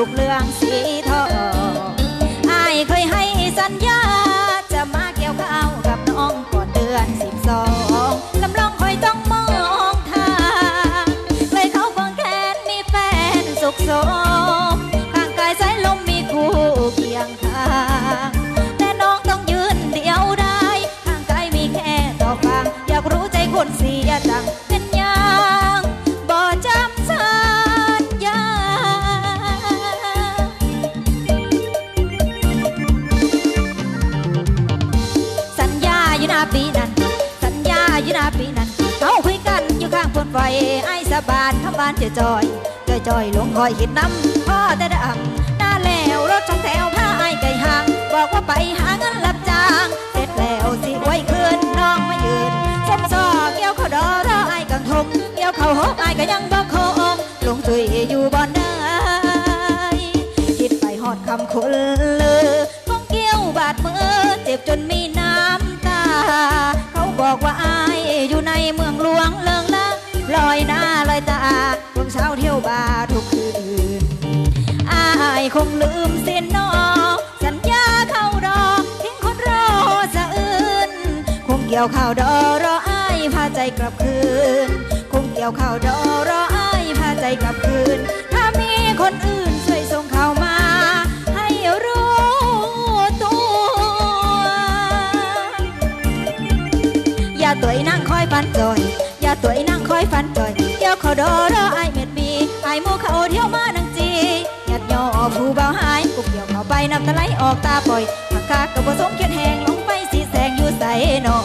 สุขเรื่องสีทองอายเคยให้สัญญา จะมาเกี่ยวข้าวกับน้องก่อนเดือนสิบสองลำลองคอยต้องมองทางเลยเขาควงแขนมีแฟนสุขสมข้างกายสายลมมีคู่เคียง ปีนั้นสัญญาอยู่หนาปีนั้นเขาคุยกันอยู่ข้างพนไฟไอ้สะบานคำบานเจอจอยจอยจอยลงคอยเห็นน้ำพ่อแต่ดำหน้าแล้วรถช่องแถวพาไอ้ไก่ห่าง บอกว่าไปหาเงินรับจ้าง เสร็จแล้วสิไว้คืนน้องมายืนสมซอเกี่ยวเขาดอรอไอ้กังทงเกี่ยวเขาหกไอ้ก็ยังบอกคงลงตุยอยู่บ่อนได้คิดไปหอดคำคนเลือ เมืองหลวงเลิงละลอยหน้าลอยตาช่วงเช้าเที่ยวบาร์ทุกคืนอายคงลืมสิ้นนอสัญญาเข้าดอกทิ้งคนรอสะอื่น คงเกี่ยวข่าวดอรออายพาใจกลับคืน คงเกี่ยวข่าวดอรออายพาใจกลับคืน ถ้ามีคนอื่น ตัวไอ้นั่งคอยฟันจอยอย่าตัวไอ้นั่งคอยฟันจอยเดี๋ยวเขาดอรอไอเม็ดมีไอหมูเขาเที่ยวมานังจีหยัดย่อผู้เบาหายกุบเกี่ยวเขาไปน้ำตาไหลออกตาปล่อยผักกากับผสมเขียนแหงลงไปสีแสงอยู่ใส่นอ